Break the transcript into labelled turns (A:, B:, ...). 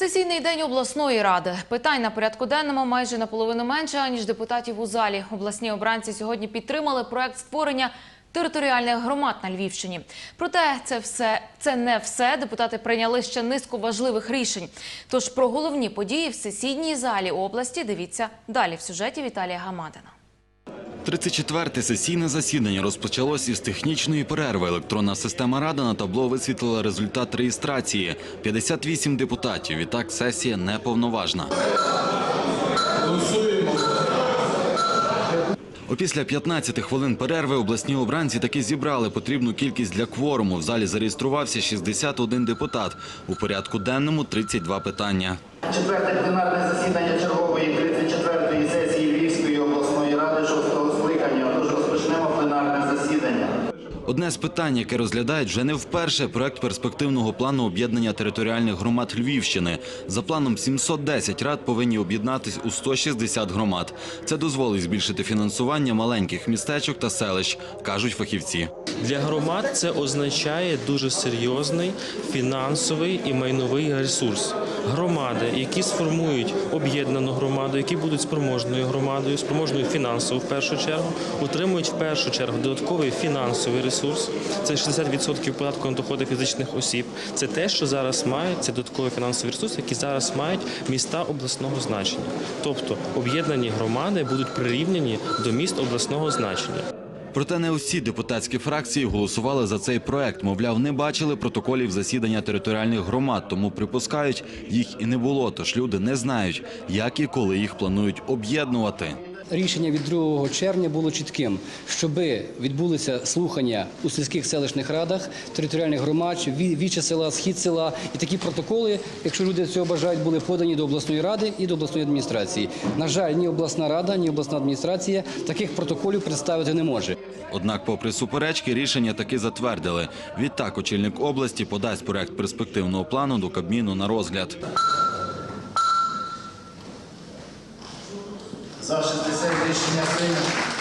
A: Сесійний день обласної ради. Питань на порядку денному майже наполовину менше, ніж депутатів у залі. Обласні обранці сьогодні підтримали проект створення територіальних громад на Львівщині. Проте це все це не все. Депутати прийняли ще низку важливих рішень. Тож про головні події в сесійній залі області дивіться далі в сюжеті Віталія Гамадина.
B: 34-те сесійне засідання розпочалось із технічної перерви. Електронна система Рада на табло висвітлила результат реєстрації. 58 депутатів. Відтак сесія неповноважна. Опісля 15 хвилин перерви обласні обранці таки зібрали потрібну кількість для кворуму. В залі зареєструвався 61 депутат. У порядку денному 32 питання.
C: Четверте пленарне засідання чергової 34-ї сесії Львівської обласної ради 6-го скликання. Тож розпочнемо пленарне засідання.
B: Одне з питань, яке розглядають вже не вперше, проект перспективного плану об'єднання територіальних громад Львівщини. За планом 710 рад повинні об'єднатись у 160 громад. Це дозволить збільшити фінансування маленьких містечок та селищ, кажуть фахівці.
D: Для громад це означає дуже серйозний фінансовий і майновий ресурс. Громади, які сформують об'єднану громаду, які будуть спроможною громадою, спроможною фінансово в першу чергу, отримують в першу чергу додатковий фінансовий ресурс. Це 60% податку на доходи фізичних осіб. Це те, що зараз мають, це додатковий фінансовий ресурс, який зараз мають міста обласного значення. Тобто об'єднані громади будуть прирівняні до міст обласного значення.
B: Проте не усі депутатські фракції голосували за цей проект. Мовляв, не бачили протоколів засідання територіальних громад, тому припускають, їх і не було. Тож люди не знають, як і коли їх планують об'єднувати.
E: Рішення від 2 червня було чітким, щоб відбулися слухання у сільських селищних радах, територіальних громад, Ві- віче села, схід села. І такі протоколи, якщо люди цього бажають, були подані до обласної ради і до обласної адміністрації. На жаль, ні обласна рада, ні обласна адміністрація таких протоколів представити не може.
B: Однак, попри суперечки, рішення таки затвердили. Відтак, очільник області подасть проект перспективного плану до Кабміну на розгляд.
C: За 60 рішення прийнято.